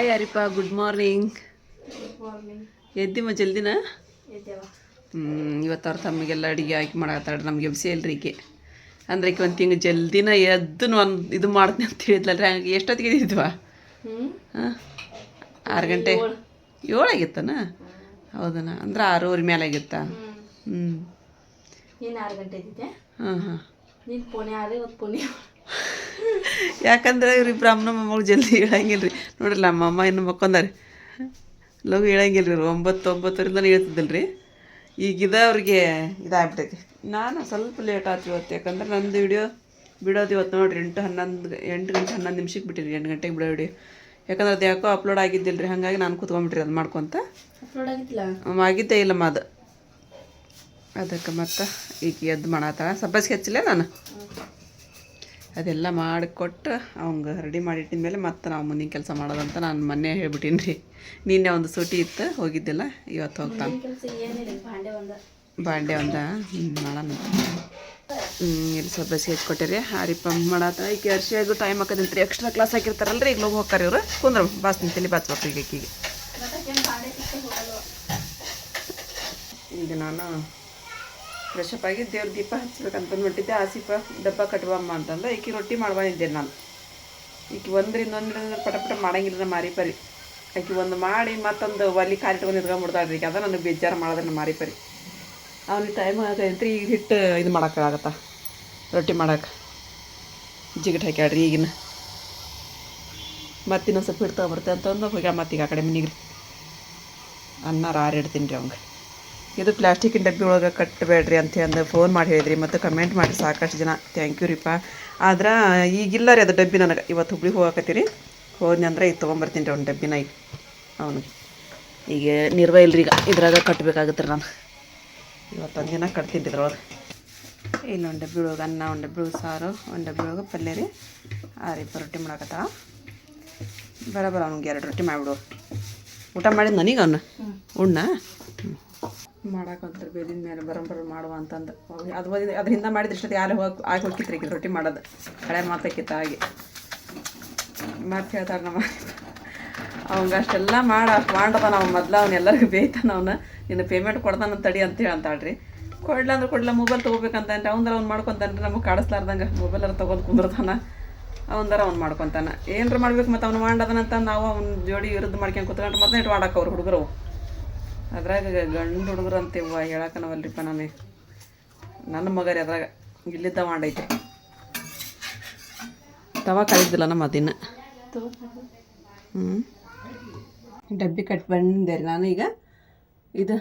Hi ಹರಿಪ good morning ಎದ್ದಿಮ್ಮ ಜಲ್ದಿನ? ಹ್ಞೂ ಇವತ್ತು ಅವ್ರ ತಮ್ಮಿಗೆಲ್ಲ ಅಡುಗೆ ಹಾಕಿ ಮಾಡತ್ತಾಳ್ರಿ ನಮ್ಗೆ ಎಬ್ಸಿ ಈಕೆ ಅಂದ್ರೆ ಈಕೆ ಒಂದು ತಿಂಗ್ಳು ಜಲ್ದಿನ ಎದ್ದು ಒಂದು ಇದು ಮಾಡ್ತೀನಿ ಅಂತ ಹೇಳಿದ್ಲಲ್ರಿ. ಹಂಗೆ ಎಷ್ಟೊತ್ತಿಗೆ ಇದ್ದಿದ್ವಾ ಹಾಂ? ಆರು ಗಂಟೆ. ಏಳು. ಆಗಿತ್ತನ ಹೌದನ? ಅಂದ್ರೆ ಆರೂವರೆ ಮೇಲೆ ಆಗಿತ್ತ ಹ್ಞೂ ಹಾಂ ಹಾಂ ಯಾಕಂದ್ರೆ ಇವ್ರಿಬ್ರು ಅಮ್ಮನ ಮೊಮ್ಮಗಳು ಜಲ್ದಿ ಹೇಳಂಗಿಲ್ಲ ರೀ ನೋಡ್ರಲ್ಲ ನಮ್ಮ ಅಮ್ಮ ಇನ್ನು ಮಕ್ಕೊಂದಾರೆ. ಲಘು ಹೇಳಂಗಿಲ್ಲ ರೀ ಒಂಬತ್ತು ಒಂಬತ್ತರಿಂದ ಹೇಳ್ತಿದ್ದಿಲ್ಲ ರೀ ಈಗಿದ ಅವ್ರಿಗೆ ಇದಾಗ್ಬಿಟ್ಟೈತಿ ನಾನು ಸ್ವಲ್ಪ ಲೇಟ್ ಆಯ್ತು ಇವತ್ತು. ಯಾಕಂದ್ರೆ ನಂದು ವಿಡಿಯೋ ಬಿಡೋದು ಇವತ್ತು ನೋಡ್ರಿ. ಎಂಟು ಹನ್ನೊಂದು ಎಂಟು ಗಂಟೆ ಹನ್ನೊಂದು ನಿಮಿಷಕ್ಕೆ ಬಿಟ್ಟಿರಿ ಎಂಟು ಗಂಟೆಗೆ ಬಿಡೋ ವಿಡಿಯೋ ಯಾಕಂದ್ರೆ ಅದು ಯಾಕೋ ಅಪ್ಲೋಡ್ ಆಗಿದ್ದಿಲ್ಲ ರೀ ಹಾಗಾಗಿ ನಾನು ಕೂತ್ಕೊಂಡ್ಬಿಟ್ರಿ ಅದು ಮಾಡ್ಕೊತ ಆಗಿದ್ದೇ ಇಲ್ಲಮ್ಮ ಅದು. ಅದಕ್ಕೆ ಮತ್ತೆ ಈಗ ಎದ್ದು ಮಾಡತ್ತಾಳ ಸಬ್ಬಸ್ಗೆ ಹಚ್ಚಿಲ್ಲ ನಾನು? ಅದೆಲ್ಲ ಮಾಡಿಕೊಟ್ಟು ಅವಂಗ ರೆಡಿ ಮಾಡಿಟ್ಟಿನ ಮೇಲೆ ಮತ್ತೆ ನಾವು ಮುಂದಿನ ಕೆಲಸ ಮಾಡೋದಂತ ನಾನು ಮೊನ್ನೆ ಹೇಳ್ಬಿಟ್ಟೀನಿ ರೀ ನಿನ್ನೆ ಒಂದು ಸೂಟಿ ಇತ್ತು ಹೋಗಿದ್ದಿಲ್ಲ ಇವತ್ತು ಹೋಗ್ತಾನೆ ಬಾಂಡೆ ಒಂದ. ಹ್ಞೂ ಮಾಡೋಣ. ಹ್ಞೂ ಇಲ್ಲಿ ಸ್ವಲ್ಪ ಬೇಸಿಗೆ ಹಚ್ಕೊಟ್ಟಿರಿ ಹಾರಿ ಪಂಪ್ ಮಾಡತ್ತ ಈಗ ಅರ್ಶಿಯಾಗೂ ಟೈಮ್ ಹಾಕೋದಂತ್ರಿ ಎಕ್ಸ್ಟ್ರಾ ಕ್ಲಾಸ್ ಹಾಕಿರ್ತಾರಲ್ರಿ ಈಗ ಲೋಗ ಹೋಗ್ತಾರೆ ಇವರು. ಕುಂದ್ರ ಬಾಸ್ ನಿಂತಲಿ ಬಾಚ್ಬೇಕು ಈಗ ಈಗ ನಾನು ಫ್ರೆಶ್ ಅಪ್ ಆಗಿ ದೇವ್ರ ದೀಪ ಹಚ್ಬೇಕಂತ ಆ ಆಸಿಪ ಡಬ್ಬ ಕಟ್ಟುವಮ್ಮ ಅಂತಂದ್ರೆ ಈಕಿ ರೊಟ್ಟಿ ಮಾಡ್ಬಂದಿದ್ದೆ ನಾನು. ಈಕಿ ಒಂದರಿಂದ ಒಂದರಿಂದ ಪಟ ಪಟ ಮಾಡಂಗಿಲ್ಲ ಮಾರಿ ಪರಿ ಆಕೆ ಒಂದು ಮಾಡಿ ಮತ್ತೊಂದು ಒಲಿ ಕಾಲಿ ಇಟ್ಕೊಂಡು ನಿಂತ್ಕೊಂಡ್ಬಿಡ್ತಾಳ್ರಿ ಈಗ ಅದ ನನಗೆ ಬೇಜಾರು ಮಾಡೋದ್ರೆ ನಮ್ಮ ಮಾರಿ ಪರಿ ಅವ್ನಿಗೆ ಟೈಮ್ ಆಗೈತೆ ಈಗ ಹಿಟ್ಟು ಇದು ಮಾಡೋಕ್ಕಾಗತ್ತ ರೊಟ್ಟಿ ಮಾಡಕ್ಕೆ ಜಿಗಿಟ್ ಹಾಕ್ಯಾಡ್ರಿ ಈಗಿನ. ಮತ್ತಿನ್ನೊಂದು ಸ್ವಲ್ಪ ಹಿಟ್ಟು ತಗೊಬರ್ತೆ ಅಂತಂದು ಹೋಗ್ಯಾ ಮತ್ತೀಗ ಆ ಕಡೆ ಮನಿಗ್ರಿ. ಅನ್ನ ರಾರಿ ಇಡ್ತೀನಿ ರೀ ಅವಂಗೆ. ಇದು ಪ್ಲಾಸ್ಟಿಕ್ಕಿನ ಡಬ್ಬಿ ಒಳಗೆ ಕಟ್ಟಬೇಡ್ರಿ ಅಂತ ಅಂದು ಫೋನ್ ಮಾಡಿ ಹೇಳಿದ್ರಿ ಮತ್ತು ಕಮೆಂಟ್ ಮಾಡಿ ಸಾಕಷ್ಟು ಜನ. ಥ್ಯಾಂಕ್ ಯು ರೀಪ್ಪ ಆದ್ರೆ ಈಗಿಲ್ಲ ರೀ ಅದು ಡಬ್ಬಿ ನನಗೆ. ಇವತ್ತು ಹುಬ್ಳಿಗೆ ಹೋಗಕತ್ತೀರಿ. ಹೋದ್ನಿ ಅಂದ್ರೆ ಈಗ ತೊಗೊಂಬರ್ತೀನಿ ರೀ ಒಂದು ಡಬ್ಬಿನ ಈಗ. ಅವನು ಈಗ ನಿರ್ವ ಇಲ್ರಿ ಈಗ. ಇದ್ರಾಗ ಕಟ್ಟಬೇಕಾಗತ್ತೆ ರೀ ನಾನು ಇವತ್ತೊಂದು ದಿನ ಕಟ್ತೀನಿ ಇದ್ರೊಳಗೆ. ಇಲ್ಲೊಂದು ಡಬ್ಬಿ ಒಳಗೆ ಅನ್ನ ಒಂದು ಡಬ್ಬಿ ಸಾರು ಒಂದು ಡಬ್ಬಿ ಒಳಗೆ ಪಲ್ಯ ರೀ. ಆ ರೀ ರೊಟ್ಟಿ ಮಾಡಕತ್ತಾವ. ಬರೋಬರ ಅವ್ನಿಗೆ ಎರಡು ರೊಟ್ಟಿ ಮಾಡಿಬಿಡು. ಊಟ ಮಾಡಿದ ನನಗೆ ಅವನು? ಉಣ್ಣ ಮಾಡಾಕಂತಾರೆ ಬೇದಿನ ಮೇಲೆ ಬರಂಬರ ಮಾಡುವ ಅಂತಂದು. ಅದು ಅದರಿಂದ ಅದ್ರ ಮಾಡಿದ ಮಾಡಿದ್ರೆ ಇಷ್ಟೊತ್ತಿಗೆ ಯಾರು ಹೋಗಿ ಆಗಿ ಹೋಗಿತ್ರಿ ಈಗ ರೊಟ್ಟಿ ಮಾಡೋದು. ಹಳೆ ಮಾತಕ್ಕಿತ್ತ ಹಾಗೆ. ಮತ್ತೆ ಹೇಳ್ತಾರೆ ನಮ್ಮ ಅವಂಗ ಅಷ್ಟೆಲ್ಲ ಮಾಡ ಮಾಡದ ನಾವು ಮೊದ್ಲು ಅವ್ನು ಎಲ್ಲರಿಗೂ ಬೇಯ್ತಾನ ಅವನು. ನಿನ್ನ ಪೇಮೆಂಟ್ ಕೊಡ್ತಾನ ತಡಿ ಅಂತ ಹೇಳಿ ಅಂತಾಳ್ರಿ ಕೊಡ್ಲ ಅಂದ್ರೆ ಕೊಡ್ಲ ಮೊಬೈಲ್ ತೊಗೋಬೇಕಂತ ಅವಂದ್ರ ಅವ್ನು ಮಾಡ್ಕೊಂತಾನ್ರಿ ನಮಗೆ ಕಾಡಿಸ್ಲಾರ್ದಂಗೆ ಮೊಬೈಲರ ತೊಗೊಂಡು ಕುಂದಿರ್ತಾನ. ಅವಂದರ ಅವ್ನು ಮಾಡ್ಕೊತಾನ. ಏನರ ಮಾಡ್ಬೇಕು ಮತ್ತು ಅವ್ನು ಮಾಡದನಂತ ನಾವು ಅವ್ನ ಜೋಡಿ ವಿರುದ್ಧ ಮಾಡ್ಕೊಂಡು ಕೂತ್ಕೊಂಡ್ರೆ ಮತ್ತೆ ಇಟ್ಟು ಮಾಡಕ್ಕೆ ಅವ್ರು ಹುಡುಗರು. ಅದ್ರಾಗ ಗಂಡು ಹುಡುಗರು ಹೇಳಕ್ಕನವಲ್ರಿಪ್ಪ ನಮಗೆ ನನ್ನ ಮಗ ರೀ ಅದ್ರಾಗ ಇಲ್ಲಿದ್ದ ಮಾಡೈತೆ. ತವ ಕಲಿದಿಲ್ಲ ನಮ್ಮ ದಿನ ಹ್ಞೂ ಡಬ್ಬಿ ಕಟ್ ಬಂದೆ ರೀ ನಾನು ಈಗ. ಇದು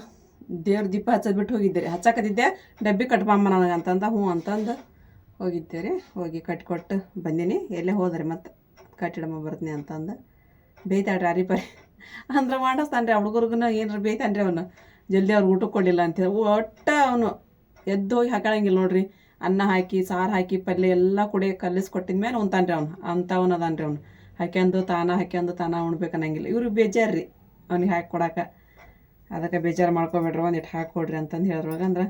ದೇವ್ರ ದೀಪ ಹಚ್ಚೋದು ಬಿಟ್ಟು ಹೋಗಿದ್ದೆ ರೀ. ಹಚ್ಚಕತ್ತಿದ್ದೆ, ಡಬ್ಬಿ ಕಟ್ಬಮ್ಮ ನನಗೆ ಅಂತಂದ, ಹ್ಞೂ ಅಂತಂದು. ಹೋಗಿದ್ದೆ ರೀ, ಹೋಗಿ ಕಟ್ಕೊಟ್ಟು ಬಂದೀನಿ. ಎಲ್ಲೇ ಹೋದ್ರಿ ಮತ್ತೆ? ಕಟ್ಟಿಡಮ್ಮ ಬರ್ತೀನಿ ಅಂತಂದು. ಬೇಯ್ತಾಳ್ರಿ ಅರಿ ಪರಿ. ಅಂದ್ರೆ ಮಾಡಿಸ್ತಾನೆ ರೀ ಹುಡುಗರ್ಗನ ಏನಾರು ಬೇಯ್ತಾನೆ ರೀ ಅವನು. ಜಲ್ದಿ ಅವ್ರು ಊಟಕ್ಕೆ ಕೊಡಲಿಲ್ಲ ಅಂತೇಳಿ ಒಟ್ಟು ಅವನು ಎದ್ದು ಹೋಗಿ ಹಾಕೊಳಂಗಿಲ್ಲ ನೋಡ್ರಿ. ಅನ್ನ ಹಾಕಿ, ಸಾರು ಹಾಕಿ ಪಲ್ಯ ಎಲ್ಲ ಕುಡಿ ಕಲಿಸ್ಕೊಟ್ಟಿದ ಮೇಲೆ ರೀ ಅವನು. ಅಂಥವನು ಅದಾನ ರೀ ಅವ್ನು. ಹಾಕ್ಯಂದು ತಾನ ಹಾಕ್ಯಂದು ತಾನ ಉಣ್ಬೇಕನ್ನಂಗಿಲ್ಲ. ಇವ್ರಿಗೆ ಇವ್ರು ಬೇಜಾರು ರೀ ಅವ್ನಿಗೆ ಹಾಕಿ ಕೊಡಕ್ಕೆ ಅದಕ್ಕೆ ಬೇಜಾರು ಮಾಡ್ಕೊಬೇಡ್ರಿ ಒಂದಿಟ್ಟು ಹಾಕಿ ಕೊಡ್ರಿ ಅಂತಂದು ಹೇಳಿದ್ರೊಳಗೆ ಅಂದ್ರೆ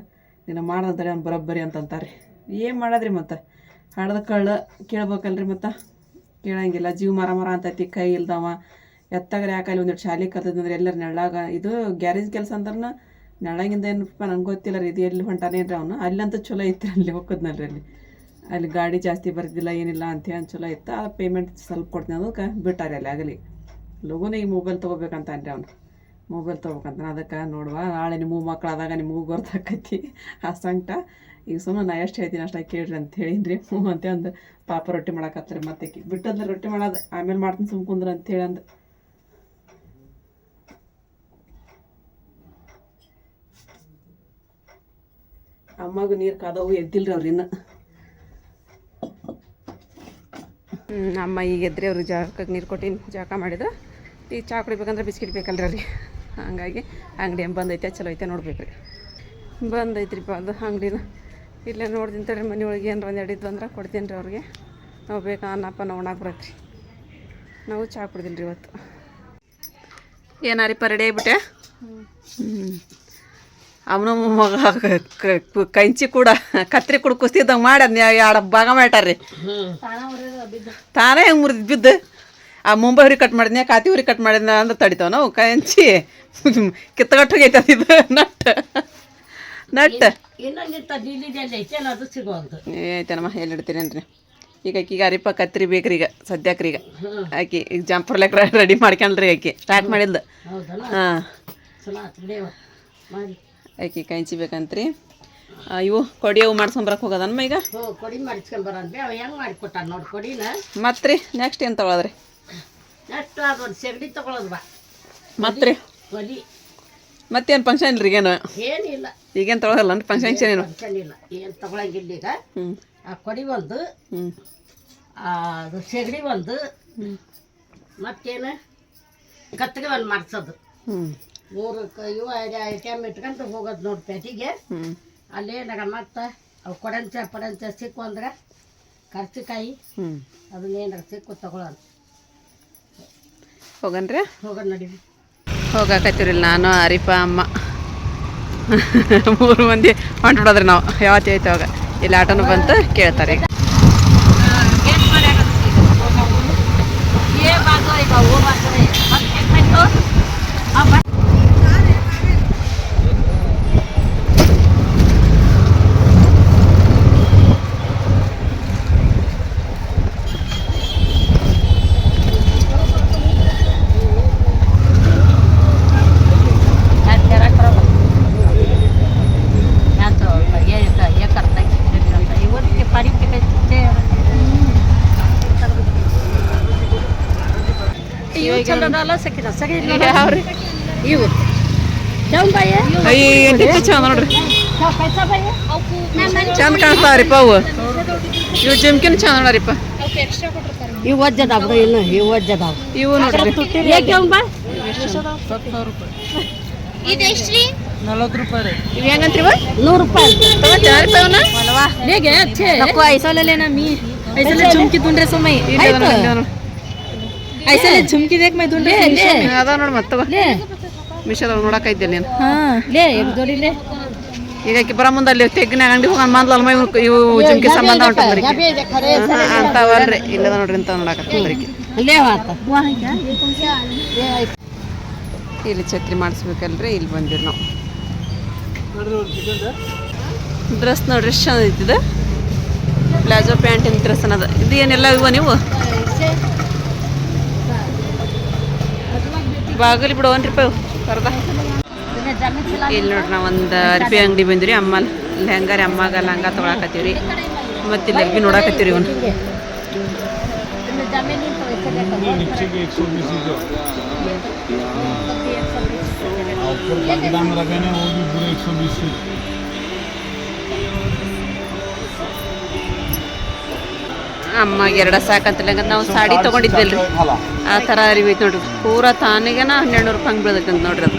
ನೀನು ಮಾಡೋದ್ರೆ ಅವ್ನು ಬರೋಬ್ಬರಿ ಅಂತಂತಾರೆ ಏನು ಮಾಡೋದ್ರಿ ಮತ್ತೆ? ಹಡ್ದು ಕಳ್ಳ ಕೇಳ್ಬೇಕಲ್ರಿ ಮತ್ತು? ಕೇಳಂಗಿಲ್ಲ. ಜೀವ ಮರ ಮರ ಅಂತೈತಿ, ಕೈ ಇಲ್ದವ. ಎತ್ತಾಗ್ರೆ ಯಾಕಲ್ಲಿ ಒಂದಿಟ್ಟು ಶಾಲೆ ಕಲ್ತದಂದ್ರೆ ಎಲ್ಲರ ನೆಳ್ಳಾಗ ಇದು ಗ್ಯಾರೇಜ್ ಕೆಲಸ ಅಂದ್ರೆ ನೆಳ್ಳಾಗಿಂದ ಏನಪ್ಪ ನಂಗೆ ಗೊತ್ತಿಲ್ಲ ರೀ, ಇದು ಎಲ್ಲಿ ಹೊಂಟಾನೇನ್ರಿ ಅವನು. ಅಲ್ಲಂತೂ ಚಲೋ ಐತ್ರಿ ಅಲ್ಲಿ ಹೋಗೋದ್ನಲ್ರಿ ಅಲ್ಲಿ. ಅಲ್ಲಿ ಗಾಡಿ ಜಾಸ್ತಿ ಬರ್ತಿಲ್ಲ ಏನಿಲ್ಲ ಅಂತ ಚಲೋ ಇತ್ತು. ಆ ಪೇಮೆಂಟ್ ಸ್ವಲ್ಪ ಕೊಡ್ತೀನಿ ಅದಕ್ಕೆ ಬಿಟ್ಟಾರೆ ಅಲ್ಲಿ ಆಗಲಿ. ಲಗುನ ಈ ಮೊಬೈಲ್ ತೊಗೋಬೇಕಂತ ಅನ್ರಿ ಅವನು. ಮೊಬೈಲ್ ತೊಗೋಬೇಕಂತ ಅದಕ್ಕೆ ನೋಡುವ, ನಾಳೆ ನಿಮ್ಮ ಮಕ್ಳು ಆದಾಗ ನಿಮಗೂ ಗೊತ್ತಾಕೈತಿ ಆ ಸಂಕಟ. ಈಗ ಸುಮ್ಮನೆ ನಾ ಎಷ್ಟು ಹೇಳ್ತೀನಿ ಅಷ್ಟು ಕೇಳ್ರಿ ಅಂತ ಹೇಳಿನ್ರಿ. ಹ್ಞೂ ಅಂತ ಅಂದು ಪಾಪ ರೊಟ್ಟಿ ಮಾಡಕತ್ತಾರೆ ಮತ್ತೆ ಬಿಟ್ಟಂದ್ರೆ ರೊಟ್ಟಿ ಮಾಡೋದು, ಆಮೇಲೆ ಮಾಡ್ತೀನಿ ಸುಮ್ಕುಂದ್ರೆ ಅಂತ ಹೇಳಿ ಅಂದು ಅಮ್ಮಗೂ ನೀರು ಕಾದವು ಎದ್ದಿಲ್ರಿ ಅವ್ರು ಇನ್ನು. ಅಮ್ಮ ಈಗ ಎದ್ರಿ ಅವ್ರಿಗೆ ಜಾಕಕ್ಕೆ ನೀರು ಕೊಟ್ಟಿನಿ ಜಾಕ ಮಾಡಿದ್ರೆ. ಈ ಚಾ ಕುಡಿಬೇಕಂದ್ರೆ ಬಿಸ್ಕಿಟ್ ಬೇಕಲ್ರಿ ಅವ್ರಿಗೆ. ಹಂಗಾಗಿ ಅಂಗಡಿ ಏನು ಬಂದೈತೆ ಚಲೋ ಐತೆ ನೋಡ್ಬೇಕು ರೀ ಬಂದೈತ್ರಿಪ್ಪ ಅದು ಅಂಗಡಿನ. ಇಲ್ಲೇ ನೋಡ್ತೀನಿ ತಡ್ರಿ ಮನೆ ಒಳಗೆ ಏನಾರ ಒಂದು ಎಡಿದ್ದು ಅಂದ್ರೆ ಕೊಡ್ತೀನಿ ರೀ ಅವ್ರಿಗೆ. ನಾವು ಬೇಕಾ ಅನ್ನಪ್ಪ ನಾವು ಉಣಾಕ್ ಬರತ್ರಿ ನಾವು ಚಹಾ ಕುಡ್ದಿಲ್ಲ ರೀ ಇವತ್ತು. ಏನಾರಿಪ್ಪ ರೆಡಿ ಆಗಿಬಿಟ್ಟೆ? ಹ್ಞೂ ಅವನು ಮಗ ಕಂಚಿ ಕೂಡ ಕತ್ರಿ ಕೂಡ ಕುಸ್ತಿದ್ದಂಗೆ ಮಾಡ ಎರಡು ಭಾಗ ಮಾಡ್ಯಾರ್ರಿ. ತಾನ ಹೆಂಗೆ ಮುರಿದ್ ಬಿದ್ದು. ಆ ಮುಂಬೈ ಹುರಿ ಕಟ್ ಮಾಡಿದ್ನ ಕಾತಿ ಹುರಿ ಕಟ್ ಮಾಡಿದ್ನ ಅಂದ್ರೆ ತಡಿತಾವ ನಾವು. ಕಂಚಿ. ಕಿತ್ತಗಟ್ಟು ಹೋಗೈತೆ ಇದು. ನಟ್. ನಟ್. ಏತನಮ್ಮ ಐತೇನಮ್ಮ ಎಲ್ಲಿ ಇಡ್ತೀರೇನ್ರಿ ಈಗ ಆಕಿಗೆ ಅರಿಪ ಕತ್ರಿ ಬೇಕ್ರಿ ಈಗ ಸದ್ಯಕ್ರಿ ಈಗ. ಆಕಿ ಈಗ ಜಂಪರ್ ಲೆಕ್ಕ ರೆಡಿ ಮಾಡ್ಕೊಂಡ್ರಿ ಆಕಿ. ಸ್ಟಾರ್ಟ್ ಮಾಡಿಲ್ದ. ಹೌದಲ್ಲ? ಹಾಂ. ಮಾಡಿ ಆಕಿ ಕಂಚಿ ಬೇಕಂತ್ರಿ ಇವು ಕೊಡಿ ಅವು ಮಾಡ್ಸ್ಕೊಂಬರಕ್ಕೆ ಹೋಗೋದನ್ಮ ಈಗ? ಹೋ ಕೊಡಿ ಮಾಡಿಸ್ಕೊಂಬರೋಣ ಬೇ ಅವ ಹೆಂಗೆ ಮಾಡಿಕೊಟ್ಟಾನ ನೋಡಿ ಕೊಡಿನ. ಮತ್ರಿ ನೆಕ್ಸ್ಟ್ ಏನು ತಗೊಳದ್ರಿ? ನೆಕ್ಸ್ಟ್ ಅದು ಒಂದು ಸೆಗಡಿ ತಗೊಳೋದು ಬಾ. ಮತ್ರಿ? ಒಲಿ ಮತ್ತೇನು ಫಂಕ್ಷನ್ ಇಲ್ರಿ ಈಗೇನು? ಏನಿಲ್ಲ. ಈಗೇನು ತೊಗೊಳಲ್ಲ ಅಂದ್ರೆ ಫಂಕ್ಷನ್ ಏನು ಫಂಕ್ಷನ್ ಇಲ್ಲ. ಏನು ತಗೊಳಂಗಿಲ್ಲ ಈಗ. ಆ ಕೊಡಿ ಒಂದು. ಅದು ಸೆಗಡಿ ಒಂದು. ಮತ್ತೇನು? ಕತ್ತಿಗೆ ಒಂದು ಮಾಡಿಸೋದು. ಹ್ಞೂ ಮೂರು ಇವು ಐಟಮ್ ಇಟ್ಕೊಂತ ಹೋಗೋದು ನೋಡಿ ಪೇಟಿಗೆ ಅಲ್ಲೇ ಏನಾರ ಮತ್ತೆ ಅವು ಕೊಡಂಚ ಪಡಂಚ ಸಿಕ್ಕು ಅಂದ್ರೆ ಕರ್ಚಿಕಾಯಿ. ಹ್ಞೂ ಏನಾರ ಸಿಕ್ಕು ತಗೊಳ್ಳೋಣ ಹೋಗನ್ರಿ? ಹೋಗೋಣ ನಡೀವಿ ಹೋಗಾಕತ್ತೀರಿ ನಾನು ಅರಿಪ ಅಮ್ಮ. ಮೂರು ಮಂದಿ ಹೊಂಟ್ಬಿಡೋದ್ರಿ ನಾವು. ಯಾವತ್ತೈತೆ ಅವಾಗ. ಇಲ್ಲಿ ಆಟೋನು ಬಂತು ಕೇಳ್ತಾರೆ ಈಗ ಯಾವ್ರಿ ಚಂದ ನೋಡ್ರಿ. ಚಂದ ಕಾಣಿಸ್ತಾವ್ರಿಪ್ಪ ಅವು ಇವು ಜಿಮ್ಕಿನ ಚಂದ ನೋಡ್ರಿಪ್ಪ ಇವು ಒಜ್ಜದಾವ ಇಲ್ಲ ಇವು ಒಜ್ಜದಾವ ಇವು ನೋಡ್ರಿ. ಇವು ಹೆಂಗಂತ್ರಿ ನೂರು ರೂಪಾಯಿ. ತಗೋತಾರ ರೂಪಾಯಿವನ್ನ ಮೀ? ಐಸೋಲ ಚುಮ್ಕಿ ತುಂಡ್ರೆ ಸುಮ್ಮನೆ ಐಸಲ ಝುಮ್ಕಿ ದೇಕ್ ಮೈ ಅದ ಮಿಶಲ್ ಅವ್ರು ನೋಡಕ ನೀನು. ಲೇ ಲೇ. ಈಗ ಬರ ಮುಂದೆ ಅಲ್ಲಿ ತೆಗ್ನ ಅಂಗಡಿ ಹೋಗಿ ಅನ್ಮಾನ್ಲ ಅಲ್ಮ ಮೈ ಇವು ಝುಮ್ಕಿ ಸಂಬಂಧ ಉಂಟಂದ್ರಿ ಅಂತಾವಲ್ರಿ ಇಲ್ಲದ ನೋಡ್ರಿ ಅಂತ ನೋಡಕ ಇಲ್ಲಿ ಛತ್ರಿ ಮಾಡಿಸ್ಬೇಕಲ್ರಿ ಇಲ್ಲಿ ಬಂದಿರ್ ನಾವು. ಡ್ರೆಸ್ ನೋಡ್ರಿ ಎಷ್ಟು ಚಂದ ಐತಿದೆ ಪ್ಲಾಜೋ ಪ್ಯಾಂಟಿನ ಡ್ರೆಸ್ ಅನ್ನೋದು. ಇದು ಏನೆಲ್ಲ ಇವ ನೀವು? ಬಾಗಲಿ ಬಿಡವನ್ರಿಪ್ಪ ಇವು ಕರ್ದ ಇಲ್ಲಿ ನೋಡ್ರಿ ನಾವು ಒಂದು ಅರ್ಬಿ ಅಂಗಡಿ ಬಂದಿರಿ ಅಮ್ಮ ಲೆಹಂಗ ರೀ ಅಮ್ಮಾಗ ಲಂಗ ತೊಗೊಳಕತ್ತೀವಿ ಮತ್ತು ಇಲ್ಲಿ ಅರ್ಬಿ ನೋಡಕತ್ತೀವಿ ಇವನು नीचे के एक सौ बीस ಅಮ್ಮ ಎರಡ ಸಾಕಂತಲಂಗ ನಾವು ಸಾಡಿ ತೊಗೊಂಡಿದ್ವಲ್ರಿ. ಆ ಥರ ಅರಿವಿ ನೋಡ್ರಿ. ಪೂರಾ ತಾನಿಗೆನ ಹನ್ನೆರಡು ರೂಪಾಯಿ ಹಂಗೆ ಬೀಳದಂತ ನೋಡ್ರಿ ಅದು.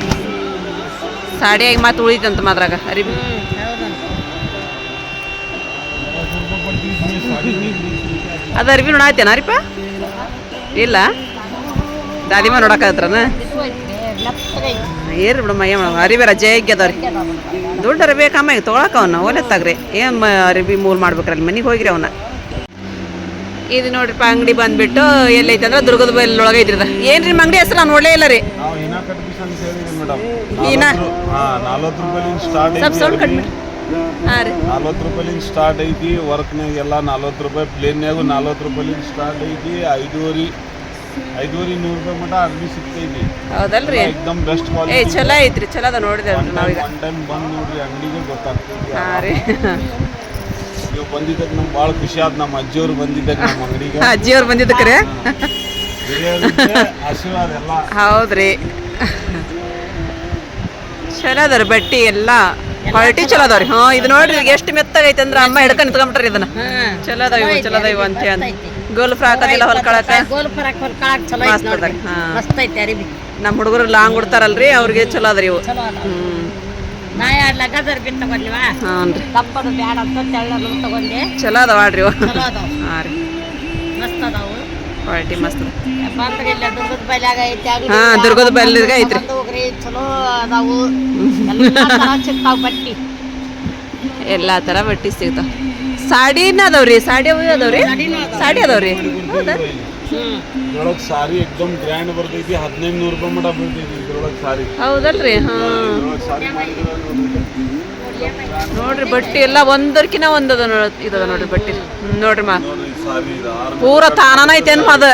ಸಾಡಿಯಾಗಿ ಮಾತು ಉಳಿತಂತ ಮಾದ್ರಾಗ, ಅರಿವಿ. ಅದು ಅರಿವಿ ನೋಡಾಯ್ತೇನ ಅರಿಪ? ಇಲ್ಲ? ದಾದಿಮ ನೋಡಕತ್ರನ ಏರಿ ಬಿಡಮ್ಮ, ಏನು ಅರಿವಿ ರಜೆ ಆಗ್ಯದವ್ರಿ ದುಡ್ಡು ಅರಬೇಕಮ್ಮ ಈಗ ತೊಗೊಳಕ ಅವನ್ನ ಓಲೆ ತಗ್ರಿ ಏನು ಅರಿವಿ ಮೂಲ್ ಮಾಡ್ಬೇಕ್ರಿ ಅಲ್ಲಿ ಮನೆಗೆ ಹೋಗಿರಿ ಅವನ್ನ. ಇದು ನೋಡ್ರಿಪ್ಪ ಅಂಗಡಿ ಬಂದ್ಬಿಟ್ಟು ಎಲ್ಲೈತೆ ಅಂದ್ರೆ ದುರ್ಗದ ಬೈಲೊಳಗೆ ಐತ್ರಿ ಏನ್ರಿ ನಿಮ್ಮ ಅಂಗಡಿ ಹೆಸರು? ನಾನು ನೋಡಲೇ ಇಲ್ಲ ರೀ. ನಾವು ಏನ ಕಟ್ ಅಂತ ಹೇಳಿದ್ರಿ ಮೇಡಮ್. ಇನ್ನ? ಹಾ ನಲ್ವತ್ತು ರೂಪಾಯಿಲಿಂದ ಸ್ಟಾರ್ಟ್ ಸ್ವಲ್ಪ ಸೌಂಡ್ ಕಡಿಮೆ. ಹಾಂ ರೀ. ನಲ್ವತ್ತು ರೂಪಾಯಿಲಿಂದ ಸ್ಟಾರ್ಟ್ ಐತಿ ವರ್ಕ್ನಾಗೆಲ್ಲ ನಲ್ವತ್ತು ರೂಪಾಯಿ ಪ್ಲೇನ್ಯಾಗು ನಲ್ವತ್ತು ರೂಪಾಯಿಲಿಂದ ಸ್ಟಾರ್ಟ್ ಐತಿ ಐದೂವರೆ ಐದೂವರೆ ನೂರು ರೂಪಾಯಿ ಮಟ ಅರ್ಬಿ ಸಿಗ್ತೈತಿ. ಹೌದಲ್ರಿ. ಎಕ್ದಮ್ ಬೆಸ್ಟ್ ಏ ಕ್ವಾಲಿಟಿ ಚಲೋ ಐತ್ರಿ ಚಲೋ ಅದ ನೋಡಿದೆ ನಾವೀಗ. ಒನ್ ಟೈಮ್ ಬಂದು ನೋಡ್ರಿ ಅಂಗಡಿಗೆ ಗೊತ್ತಾಗ್ತೈತಿ. ಹಾಂ ರೀ. ನೀವು ಬಂದಿದ್ದಕ್ಕೆ ನಮ್ಗೆ ಭಾಳ ಖುಷಿ ಆದ ನಮ್ಮ ಅಜ್ಜಿಯವ್ರು ಬಂದಿದ್ದಕ್ಕೆ ನಮ್ಮ ಅಂಗಡಿಗೆ. ಅಜ್ಜಿಯವ್ರು ಬಂದಿದ್ದಕ್ರೆ ಆಶೀರ್ವಾದ ಎಲ್ಲ. ಹೌದ್ರಿ. ಚಲೋ ಅದಾವ್ರಿ ಬಟ್ಟಿ ಎಲ್ಲ. ಕ್ವಾಲಿಟಿ ಚಲೋ ಅದಾವ್ರಿ. ಹಾಂ ಇದು ನೋಡ್ರಿ ಎಷ್ಟು ಮೆತ್ತಗೈತೆ ಅಂದ್ರೆ ಅಮ್ಮ ಹಿಡ್ಕೊಂಡು ನಿಂತ್ಕೊಂಬಿಟ್ರಿ ಇದನ್ನ. ಚಲೋ ಅದಾವ ಇವು ಚಲೋ ಅದಾವ ಅಂತ ಹೇಳಿ. ಗೋಲ್ ಫ್ರಾಕ್ ಅದೆಲ್ಲ ಹೊಲ್ಕೊಳಕ? ಗೋಲ್ ಫ್ರಾಕ್ ಹೊಲ್ಕೊಳಕ್ ಚಲೋ ಐತೆ ಮಸ್ತ್ ನೋಡ್ರಿ. ಅದಾರಿ ಹಾಂ. ಮಸ್ತ್ ಐತೆ ಅರಿಬಿ ನಮ್ಮ ಹುಡುಗರು ಲಾಂಗ್ ಉಡ್ತಾರಲ್ರಿ ಅವ್ರಿಗೆ ಚಲೋ ಅದ್ರಿ ಇವು. ಹ್ಞೂ ನಾ ಎರಡು ಗಜರ್ ಅರ್ಬಿ ತಗೊಂಡಿವಾ ಹಾಂ ರೀ ದಪ್ಪದು ಬ್ಯಾಡ ಅಂತ ತೆಳ್ಳದು ತಗೊಂಡೆ. ಚಲೋ ಅದಾವ ಆಡ್ರಿ ಚಲೋ ಅದಾವ. ಹಾಂ ರೀ. ಮಸ್ತ್ ಅದಾವು. ಕ್ವಾಲಿಟಿ ಮಸ್ತ್. ಅದ ಬಂದ್ರೆ ಇಲ್ಲ ದುರ್ಗದ ಬೈಲಾಗ ಐತಿ ದುರ್ಗದ ಬೈಲಾಗ ಐತ್ರಿ. ಹೋಗ್ರಿ ಚಲೋ ಅದಾವು. ಎಲ್ಲ ತರ ಸಿಗ್ತಾವ ಬಟ್ಟಿ. ಎಲ್ಲ ಥರ ಬಟ್ಟೆ ಸಿಗ್ತಾವ. ಸಾಡಿನ ಅದಾವ್ರಿ ಸಾಡಿ ಅದಾವ್ರಿ? ಸಾಡಿ ಅದಾವ್ರಿ? ಹೌದಾ? ಇದ್ರೊಳಗೆ ಸಾರಿ ಎಕ್ದಮ್ ಗ್ರ್ಯಾಂಡ್ ಬರ್ತೈತಿ ಹದಿನೈದು ನೂರು ರೂಪಾಯಿ ಮಟ ಬೀಳ್ತೈತಿ ಇದ್ರೊಳಗೆ ಸಾರಿ. ಹೌದಲ್ರಿ? ಹಾಂ. ಇದ್ರೊಳಗೆ ಸಾರಿ ನೋಡ್ರಿ. ನೋಡ್ರಿ ಬಟ್ಟೆ ಎಲ್ಲ ಒಂದರ್ಕಿನ ಒಂದದ ನೋಡಿ ಇದದ ನೋಡ್ರಿ ಬಟ್ಟೆ. ಹ್ಮ್, ನೋಡ್ರಿ ಮಾ. ನೋಡ್ರಿ ಈ ಸಾರಿ ಇದು ಆರು ಪೂರ ತಾನನ ಐತೇನು ಅದ?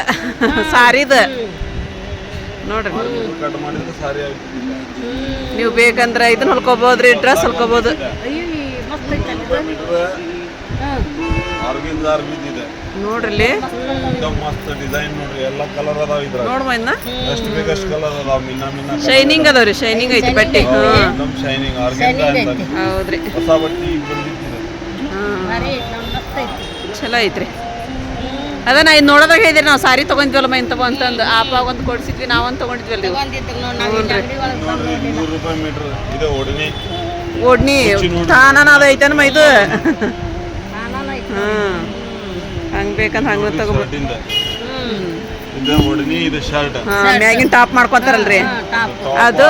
ಸಾರಿದ. ನೋಡ್ರಿ. ಕಟ್ ಮಾಡಿದ್ರೆ ಸಾರಿ ಆಗ್ತೈತಿ ನೀವು ಬೇಕಂದ್ರೆ ಇದನ್ನ ಹೊಲ್ಕೋಬೋದ್ರಿ ಡ್ರೆಸ್ ಹೊಲ್ಕೋಬೋದು. ಅಯ್ಯೋ ಈ ಮಸ್ತ್ ಐತಲ್ಲ ಮೀಟರ್ ಆರ್ಗಿಂದ ನೋಡ್ರಲ್ಲಿ ನೋಡ್ರಿ ಶೈನಿಂಗ್ ಅದಾವ ರೀ ಶೈನಿಂಗ್ ಐತಿ ಬಟ್ಟೆ ಹೌದ್ರಿ. ಹೊಸ ಚಲೋ ಐತ್ರಿ. ಅದ ನಾ ಇದು ನೋಡೋದಾಗ ಹೇಳಿದ್ರಿ ನಾವು ಸಾರಿ ತಗೊಂಡ್ವಲ್ಲ ಮೈನ್ ತಗೋ ಅಂತಂದು ಆಪಾಗ ಒಂದು ಕೊಡಿಸಿದ್ವಿ ನಾವೊಂದು ತಗೊಂಡಿದ್ವಲ್ಲ ಒಡ್ನಿ ತಾನಾನ ಅದೈತೇನಮ್ಮ ಇದು? ಹಾಂ. ಹಂಗೆ ಬೇಕಂದ್ರೆ ಹಂಗೆ ತಗೋಬೋದು ಇದು. ಒಡನಿ ಇದು ಶರ್ಟ್ ಹಾಂ ಮ್ಯಾಗಿನ ಟಾಪ್ ಮಾಡ್ಕೊತಾರಲ್ರಿ. ಅದು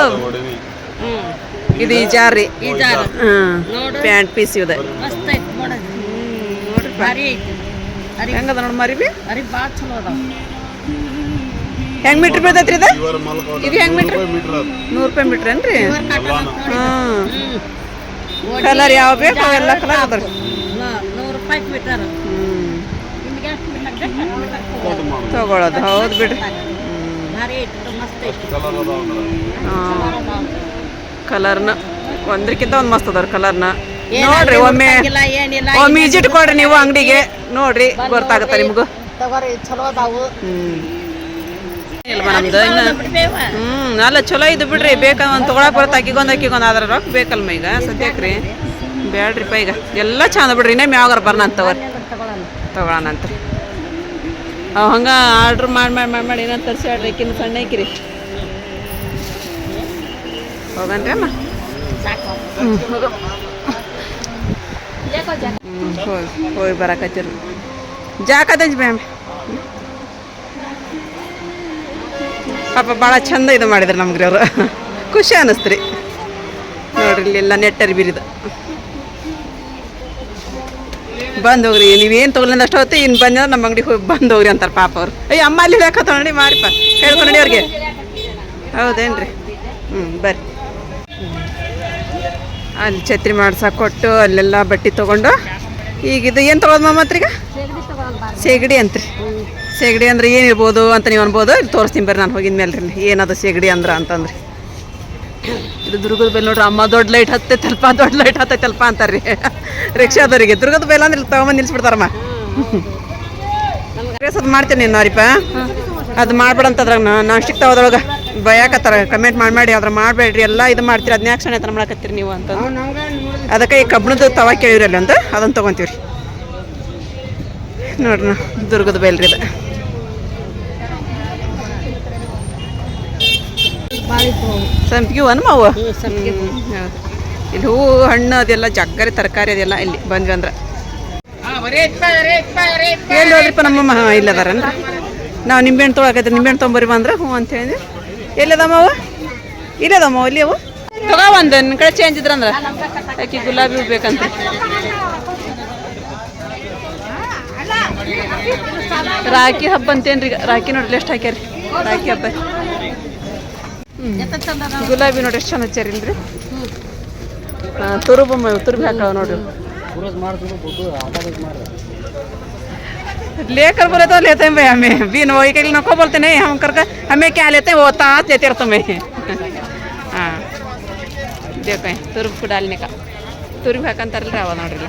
ಇದು ಈ ರೀ ಈ ಜಾರ ಹಾಂ ಪ್ಯಾಂಟ್ ಪೀಸ್ ಇದೆ ಹೆಂಗದ ನೋಡಿ ಮರಿ ಬಿ? ಹೆಂಗ್ ಮೀಟ್ರ್ ಬೀಳ್ತೈತ್ರಿ ಇದು? ಇದು ಹೆಂಗ್ ಮೀಟ್ರ್? ನೂರು ರೂಪಾಯಿ ಮೀಟ್ರ್ ಏನ್ರಿ? ಹಾಂ ಕಲರ್ ಯಾವ ಬೇಕು ಅವೆಲ್ಲ ಕಲರ್ ಅದ ನೂ- ನೂರು ರೂಪಾಯಿ ಮೀಟರ್ ತಗೊಳೋದು ಹೌದು ಬಿಡ್ರಿ ಕಲರ್ನ ಒಂದ್ರಕ್ಕಿಂತ ಒಂದು ಮಸ್ತ್ ಅದಾರ ಕಲರ್ನ ನೋಡ್ರಿ ಒಮ್ಮೆ ಒಮ್ಮೆ ವಿಸಿಟ್ ಕೊಡ್ರಿ ನೀವು ಅಂಗಡಿಗೆ. ನೋಡ್ರಿ ಗೊತ್ತಾಗತ್ತ ನಿಮಗೂ? ಹ್ಮ್. ಅಲ್ಲ ಚಲೋ ಇದು ಬಿಡ್ರಿ ಬೇಕ ಒಂದು ತಗೊಳಕ್ ಬರುತ್ತೆ ಅಕ್ಕಿಗೊಂದು ಅಕ್ಕಿಗೊಂದು ಆದ್ರ ರೊಕ್ಕ ಬೇಕಲ್ಮ ಈಗ ಸದ್ಯಕ್ಕೆ ಬೇಡ್ರಿಪ್ಪ ಬ್ಯಾಡ್ರಿಪ್ಪ ಈಗ. ಎಲ್ಲ ಚಂದ ಬಿಡ್ರಿ ಇನ್ನೇ ಯಾವಾಗಾರ ಬರ್ನಂತ ಅಂತವ್ರಿ ತಗೊಳ್ಳೋಣ ತಗೊಳ್ಳೋಣ ಅಂತ ಅವ್ ಹಂಗ ಆರ್ಡ್ರ್ ಮಾಡಿ ಮಾಡಿ ಮಾಡಿ ಮಾಡಿ ಏನಂತ ತರಿಸಿ ಆಡ್ರಿ ಇಕ್ಕಿನ ಸಣ್ಣ ಐಕಿರಿ ಹೋಗನ್ರಿ ಅಮ್ಮ. ಹೋಗ. ಹೋಗಿ ಬರಕತ್ತೀರಿ. ಜಾಕದಂಜ್ ಮ್ಯಾಮ್. ಪಾಪ ಭಾಳ ಚಂದ ಇದು ಮಾಡಿದ್ರು ನಮ್ಗೆ ಅವರು. ಖುಷಿ ಅನ್ನಿಸ್ತ್ರಿ ನೋಡ್ರಿ ಇಲ್ಲೆಲ್ಲ ನೆಟ್ಟರಿ ಬೀರಿದು. ಬಂದ್ ಹೋಗ್ರಿ ನೀವೇನು ತೊಗೊಲಿಂದ ಅಷ್ಟು ಹೊತ್ತು ಇನ್ನು ಬಂದ್ರೆ ನಮ್ಮ ಅಂಗಡಿಗೆ ಹೋಗಿ ಬಂದ್ ಹೋಗ್ರಿ ಅಂತಾರೆ ಪಾಪ ಅವ್ರು. ಅಯ್ಯ, ಅಮ್ಮ ಅಲ್ಲಿ ಬೇಕಾತ ನೋಡಿ ಮಾಡಿಪ್ಪ ಹೇಳ್ಕೊಂಡು ಅವ್ರಿಗೆ. ಹೌದೇನ್ರಿ? ಹ್ಞೂ ಬರ್ರಿ. ಅಲ್ಲಿ ಛತ್ರಿ ಮಾಡ್ಸಕ್ಕೆ ಕೊಟ್ಟು ಅಲ್ಲೆಲ್ಲ ಬಟ್ಟೆ ತೊಗೊಂಡು, ಈಗ ಇದು ಏನು ತೊಗೊಳೋದು ಈಗ? ಸೇಗಡಿ ಅಂತ್ರಿ. ಸೇಗಡಿ ಅಂದ್ರೆ ಏನಿರ್ಬೋದು ಅಂತ ನೀವು ಅನ್ಬೋದು ತೋರಿಸ್ತೀನಿ ಬರ್ರಿ ನಾನು ಹೋಗಿದ್ಮೇಲೆ ರೀ ಏನದು ಸೇಗಡಿ ಅಂದ್ರೆ ಅಂತಂದ್ರಿ. ಇದು ದುರ್ಗದ ಬೆಲೆ ನೋಡ್ರಿ, ಅಮ್ಮ ದೊಡ್ಡ ಲೈಟ್ ಹತ್ತೈತಲ್ಪ ದೊಡ್ಡ ಲೈಟ್ ಹತ್ತೈತಲ್ಪ ಅಂತಾರ್ರಿ. ರಿಕ್ಷಾದವರಿಗೆ ದುರ್ಗದ ಬೆಲೆ ಅಂದ್ರೆ ತಗೊಂಬಂದು ನಿಲ್ಸ್ಬಿಡ್ತಾರಮ್ಮ. ಅದು ಮಾಡ್ತೀನಿ ನೀನು ಅವ್ರಿಪ್ಪ. ಅದು ಮಾಡ್ಬೇಡಂತದ್ರಾಗ ನಾನ್ ಸ್ಟಿಕ್ ತಗೋದ್ರೊಳಗೆ ಭಯಕತ್ತಾರ ಕಮೆಂಟ್ ಮಾಡಿ ಮಾಡಿ, ಅದ್ರ ಮಾಡಬೇಡ್ರಿ. ಎಲ್ಲ ಇದು ಮಾಡ್ತೀರಿ ಅದನ್ನ ಯಾಕೆ ಸಣ್ಣ ಮಾಡಕತ್ತೀರಿ ನೀವು ಅಂತ. ಅದಕ್ಕೆ ಈ ಕಬ್ಬಣದ ತವ ಕೇಳಿರಲ್ಲ ಅಂತ ಅದನ್ನು ತೊಗೊಂತೀವಿ ನೋಡ್ರಿ ದುರ್ಗದ ಬೈಲ್ರಿ ಇದು ಭಾಳ ಇತ್ತು ಸಂಪಿಗೆ ಹೂವನ್ನು ಮಾವು. ಇಲ್ಲಿ ಹೂವು ಹಣ್ಣು ಅದೆಲ್ಲ ಜಗ್ಗರಿ ತರಕಾರಿ ಅದೆಲ್ಲ ಇಲ್ಲಿ ಬಂದ್ವಿ ಅಂದ್ರೆ. ಎಲ್ಲಿ ಹೋದ್ರಿಪ್ಪ ನಮ್ಮಮ್ಮ ಹಾಂ ಇಲ್ಲದಾರನ್ರಿ ನಾವು ನಿಂಬೆಹಣ್ಣು ತೊಗೊಳಕೈತ್ರಿ ನಿಂಬೆಹಣ್ಣು ತೊಂಬರಿ ಬಂದ್ರೆ ಹ್ಞೂ ಅಂತ ಹೇಳಿ ಎಲ್ಲದಮ್ಮ ಅವು ಇಲ್ಲದಮ್ಮ ಇಲ್ಲಿ ಅವು? ತಗೋ ಒಂದು ನಿನ್ನ ಕಡೆ ಚೇಂಜ್ ಇದ್ರಂದ್ರೆ ಯಾಕೆ ಗುಲಾಬಿ ಹೂ ಬೇಕಂತ. ರಾಖಿ ಹಬ್ಬ ಅಂತೇನ್ರಿ ರೀ ರಾಖಿ ನೋಡ್ರಿ ಎಷ್ಟು ಹಾಕ್ಯಾರಿ ರಾಖಿ ಹಬ್ಬ. ಗುಲಾಬಿ ನೋಡಿ ಎಷ್ಟು ಚಂದ ಹಚ್ಚಾರಿ ಇಲ್ರಿ ಹಾಂ ತುರುಬಮ್ಮ ತುರುಬಿ ಹಾಕವ ನೋಡ್ರಿ लेकर बोले तो लेते हैं भाई हमें बिन वही के लिए नको बोलते नहीं हम करके हमें क्या लेते हैं वो तात देते रहते तुम्हें हाँ देखो तुरुब को डालने का ತುರುಬಿ ಹಾಕಂತಾರಲ್ರಿ ಅವ ನೋಡ್ರಿ ಇಲ್ಲಿ.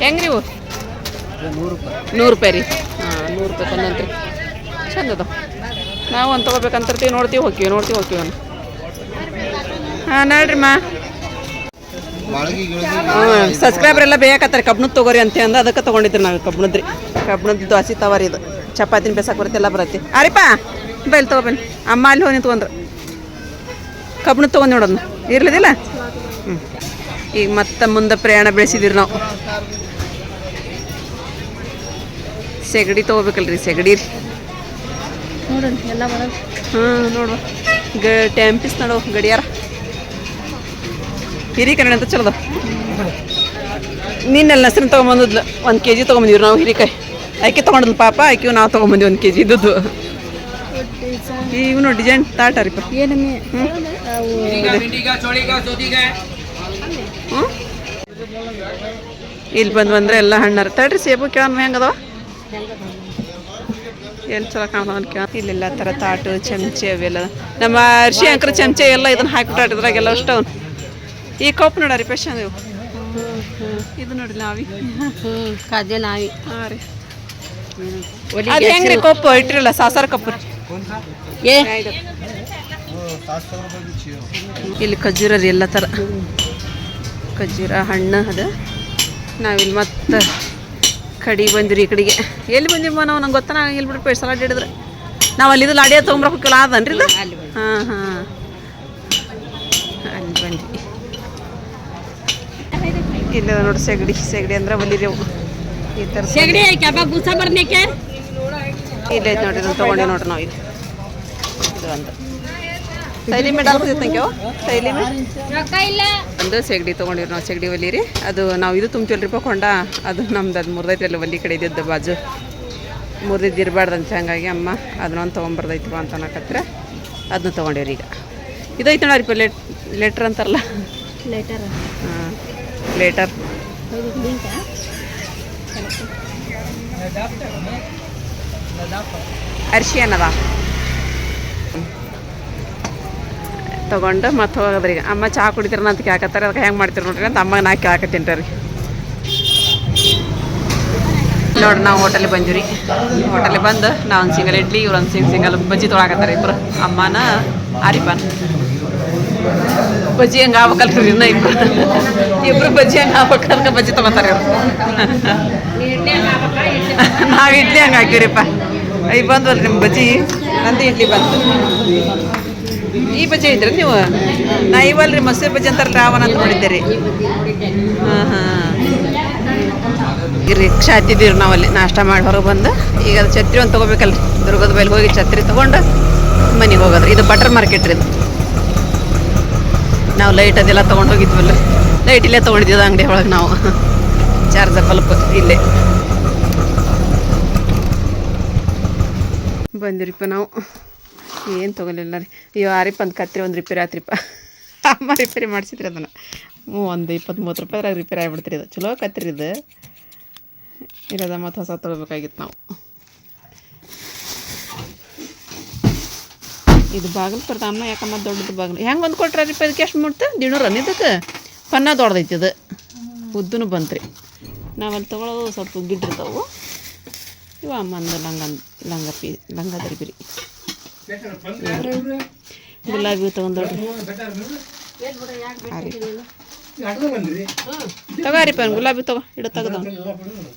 ಹೆಂಗ್ರಿ ಇವು ನೂರು ರೂಪಾಯಿ ರೀ ಹಾಂ ನೂರು ರೂಪಾಯಿ ತಂದಂತ್ರಿ ಚಂದ ಅದಾವ ನಾವು ಒಂದು ತೊಗೋಬೇಕಂತಿರ್ತೀವಿ ನೋಡ್ತೀವಿ ಹೋಗ್ತೀವಿ ನೋಡ್ತೀವಿ ಹೋಗ್ತೀವಿ ಒಂದು ಹಾಂ ನೋಡ್ರಿ ಮಾ. ಹಾಂ ಸಬ್ಸ್ಕ್ರೈಬರ್ ಎಲ್ಲ ಬೇಕಾತಾರೆ ಕಬ್ಣದ ತೊಗೋರಿ ಅಂತ ಅಂದ ಅದಕ್ಕೆ ತೊಗೊಂಡಿದ್ರಿ ನಾವು ಕಬ್ಣದ ರೀ. ಕಬ್ಣದ ದ್ವಾಸಿ ತವರಿ ಇದು. ಚಪಾತಿನ ಬೇಸಕ್ಕೆ ಬರುತ್ತೆ ಎಲ್ಲ ಬರುತ್ತೆ. ಅರಿಪ ಬೈಲ್ ತೊಗೊಬನ್ನಿ ಅಮ್ಮ ಅಲ್ಲಿ ಹೋಗಿ ನಿಂತ್ಕೊಂಡ್ರು. ಕಬ್ಣದ ತೊಗೊಂಡು ನೋಡೋದು ಇರ್ಲಿದಿಲ್ಲ? ಹ್ಞೂ ಈಗ ಮತ್ತೆ ಮುಂದೆ ಪ್ರಯಾಣ ಬೆಳೆಸಿದಿರಿ ನಾವು. ಸೆಗಡಿ ತೊಗೋಬೇಕಲ್ರಿ ಸೆಗಡಿ. ರೀ ನೋಡೋಣ ಎಲ್ಲ ಬರೋದು ಹಾಂ ನೋಡುವ. ಗ ಟ್ಯಾಂಪಿಸ್ ನೋಡು ಗಡಿಯಾರ. ಅಂತ ಚಲೋದ? ನಿನ್ನೆಲ್ಲ ನಸರಿನ ತೊಗೊಂಬಂದಿದ್ಲು ಒಂದು ಕೆ ಜಿ ತೊಗೊಂಬಂದಿವ್ರು ನಾವು ಹಿರಿಕಾಯಿ. ಆಕೆ ತೊಗೊಂಡಲ್ ಪಾಪ ಆಕೆ ನಾವು ತೊಗೊಂಬಂದಿ ಒಂದು ಕೆ ಜಿ ಇದ್ದದ್ದು ಇವನು ಡಿಸೈನ್ ತಾಟಾರಿಪ್ಪ ಹ್ಞೂ ಇಲ್ಲಿ ಬಂದು ಬಂದ್ರೆ ಎಲ್ಲ ಹಣ್ಣಾರ. ತಡ್ರಿ ಸೇಬು ಕೇಳಮ್ಮ ಹೆಂಗದವ ಎಲ್ಲಿ ಚಲೋ ಕಾಣ್ತಾವ ಅಂತ ಕೇಳ ಇಲ್ಲೆಲ್ಲ ಥರ ತಾಟು ಚಮಚೆ ಅವೆಲ್ಲ. ನಮ್ಮ ಅರ್ಶಿ ಅಂಕರ ಚಮಚೆ ಎಲ್ಲ ಇದನ್ನ ಹಾಕಿಬಿಟ್ಟು ಇದ್ರಾಗೆಲ್ಲ ಅಷ್ಟು ಈ ಕಪ್ ನೋಡ್ರಿ ಪೇಷನ್ ಇವು. ಇದು ನೋಡಿ ನಾವಿ. ಕಾಜೆ ನಾಯಿ ಹಾಂ ರೀ. ಅದು ಹೆಂಗ್ರಿ ಕಪ್ಪು? ಇಟ್ಟಿರಲ್ಲ ಸಾಸಾರ ಕಪ್ಪು. ಏ? ಇಲ್ಲಿ ಖಜೂರ ರೀ ಎಲ್ಲ ಥರ. ಖಜೂರ ಹಣ್ಣು ಅದು. ನಾವಿಲ್ಲಿ ಮತ್ತೆ ಕಡೆ ಬಂದಿರಿ ಈ ಕಡೆಗೆ. ಎಲ್ಲಿ ಬಂದಿಮ್ಮ ನಾವು? ನಂಗೆ ಗೊತ್ತಾನ ಆಗಂಗಿಲ್ಲ ಬಿಡ್ರಿ ಸಲಾಡ್ ಹಿಡಿದ್ರೆ. ನಾವು ಅಲ್ಲಿದ್ದು ಲಾಡಿಯ ತೊಗೊಂಬರ್ಬೇಕಲ್ಲ ಅದನ್ರಿ ಇದು? ಹಾಂ ಹಾಂ. ಅಲ್ಲಿ ಬಂದ್ರಿ ಇಲ್ಲ ನೋಡಿ ಸೆಗಡಿ ಸೆಗಡಿ ಅಂದ್ರೆ ಬಂದಿರಿ ಅವು. ಈ ಥರ ಸೆಗಡಿ ಇಲ್ಲ ನೋಡ್ರಿ ತೊಗೊಂಡೆ ನೋಡ್ರಿ ನಾವು ಇದು ಇದು ಒಂದು. ತೈಲಿ ಮೇಡ್ ಹಾಕ್ತಿತ್ತಂಗೆ ತೈಲಿ ಒಂದು ಸೆಗಡಿ ತೊಗೊಂಡಿವ್ರಿ ನಾವು ಸೆಗಡಿ ಒಲಿ ರೀ. ಅದು ನಾವು ಇದು ತುಂಬ್ತೀವಲ್ರಿಪ್ಪ ಕೊಂಡ ಅದು ನಮ್ದು ಅದು ಮುರಿದೈತಿ ಅಲ್ಲಿ ಒಲಿ ಕಡೆ ಇದ್ದಿದ್ದು ಬಾಜು. ಮುರಿದಿದ್ದು ಇರಬಾರ್ದಂತ ಹಂಗಾಗಿ ಅಮ್ಮ ಅದನ್ನೊಂದು ತೊಗೊಂಬರ್ದೈತಿವ ಅಂತ ಅನ್ನಕತ್ರ ಅದನ್ನ ತೊಗೊಂಡಿವ್ರಿ ಈಗ. ಇದೈತೆ ನೋಡ್ರಿಪ್ಪ ಲೇಟ್ ಲೆಟ್ರ್ ಅಂತಾರಲ್ಲ. ಲೆಟರ್. ಹಾಂ ಲೇಟರ್. ಅರ್ಶಿ ಅನ್ನದ ತಗೊಂಡು ಮತ್ತೆ ಹೋಗೋದ್ರಿ ಅಮ್ಮ ಚಹಾ ಕುಡಿತೀರ ಅಂತ ಕೇಳಕತ್ತಾರೆ. ಅದಕ್ಕೆ ಹೆಂಗೆ ಮಾಡ್ತೀರಿ ನೋಡ್ರಿ ಅಂತ ಅಮ್ಮಗೆ ನಾ ಕೇಳಕತ್ತೀನಿ ರೀ ನೋಡಿ ನಾವು ಹೋಟೆಲಿಗೆ ಬಂದೀವಿ ರೀ ಹೋಟೆಲಿಗೆ ಬಂದು ನಾವು ಒಂದು ಸಿಂಗಲ್ ಇಡ್ಲಿ, ಇವ್ರು ಒಂದು ಸಿಂಗ್ ಸಿಂಗಲ್ ಬಜ್ಜಿ ತೊಗೊಳಕತ್ತಾರೆ ಇಬ್ಬರು ಅಮ್ಮನ ಆರಿಪನ್ ಬಜ್ಜಿ ಹೆಂಗೆ ಆಗ್ಬೇಕಲ್ರಿ ಇನ್ನ ಇಬ್ಬರು ಇಬ್ಬರು ಬಜ್ಜಿ ಹೆಂಗೆ ಆಗ್ಬೇಕಲ್ಕ ಬಜ್ಜಿ ತೊಗೊತಾರೆ ಇವರು. ನಾವು ಇಡ್ಲಿ ಹಂಗೆ ಹಾಕಿವ್ರಿಪ್ಪ. ಈಗ ನಿಮ್ಮ ಬಜ್ಜಿ. ನಂದು ಇಡ್ಲಿ ಬಂತು. ಈ ಬಜೆ ಇದ್ರಿ ನೀವು, ನಾ ಇವಲ್ರಿ ಮೊಸರು ಬಜ್ಜಿ ಅಂತಾರಲ್ಲ ರಾವಣ ಅಂತ ನೋಡಿದ್ದೆ ಹಾಂ ಹಾಂ. ರಿಕ್ಷಾ ಹತ್ತಿದ್ದೀವಿ ನಾವಲ್ಲಿ ನಾಷ್ಟ ಮಾಡಿ ಹೊರಗೆ ಬಂದು. ಈಗ ಅದು ಛತ್ರಿ ಒಂದು ತೊಗೋಬೇಕಲ್ರಿ. ದುರ್ಗದ ಬೈಲಿ ಹೋಗಿ ಛತ್ರಿ ತೊಗೊಂಡು ಮನೆಗೆ ಹೋಗೋದ್ರಿ. ಇದು ಬಟರ್ ಮಾರ್ಕೆಟ್ ರೀ ನಾವು ಲೈಟ್ ಅದೆಲ್ಲ ತೊಗೊಂಡು ಹೋಗಿದ್ವಲ್ಲ ಲೈಟ್ ಇಲ್ಲೇ ತೊಗೊಂಡಿದ್ದೀವಿ ಅಂಗಡಿ ಒಳಗೆ ನಾವು. ಚಾರ್ಜ ಬಲ್ಪ್ ಇಲ್ಲೇ. ಬಂದಿರಿಪ್ಪ ನಾವು. ಏನು ತೊಗೊಲಿಲ್ಲ ರೀ ಅಯ್ಯೋ ಆರಿಪ್ಪ ಒಂದು ಕತ್ತರಿ ಒಂದು ರಿಪೇರಿ ಆತ್ರಿಪ್ಪ. ಅಮ್ಮ ರಿಪೇರಿ ಮಾಡಿಸಿದ್ರಿ ಅದನ್ನು. ಹ್ಞೂ, ಒಂದು ಇಪ್ಪತ್ತು ಮೂವತ್ತು ರೂಪಾಯಿದಾಗ ರಿಪೇರಿ ಆಗಿಬಿಡ್ತೀರಿ ಇದು. ಚಲೋ ಕತ್ತರಿ ಇದು. ಇರೋದ ಮತ್ತು ಹೊಸ ತೊಗೋಬೇಕಾಗಿತ್ತು ನಾವು. ಇದು ಬಾಗಿಲು ಕೊಡ್ತಾ ಅಮ್ಮ, ಯಾಕಮ್ಮ ದೊಡ್ಡದು ಬಾಗಿಲು? ಹೆಂಗೆ ಒಂದು ಕೊಟ್ರೆ ರೀ ಇದಕ್ಕೆ ಎಷ್ಟು ಮುಟ್ತು? ದಿನೂರ ಇದಕ್ಕೆ? ಪನ್ನ ದೊಡ್ಡದೈತಿ ಇದು. ಉದ್ದನು ರೀ ನಾವಲ್ಲಿ ತೊಗೊಳೋದು ಸ್ವಲ್ಪ ಗಿಡ್ಡಿರ್ತಾವೆ ಇವ ಅಮ್ಮಂದು ಲಂಗ ಲಂಗ ಪಿ, ಲಂಗ ದರ್ಬಿರಿ ಗುಲಾಬಿ ತೊಗೊಂಡೋಡ್ರಿ ತಗೋರಿಪ್ಪ ಗುಲಾಬಿ ತಗೋ ಇಡ ತಗದ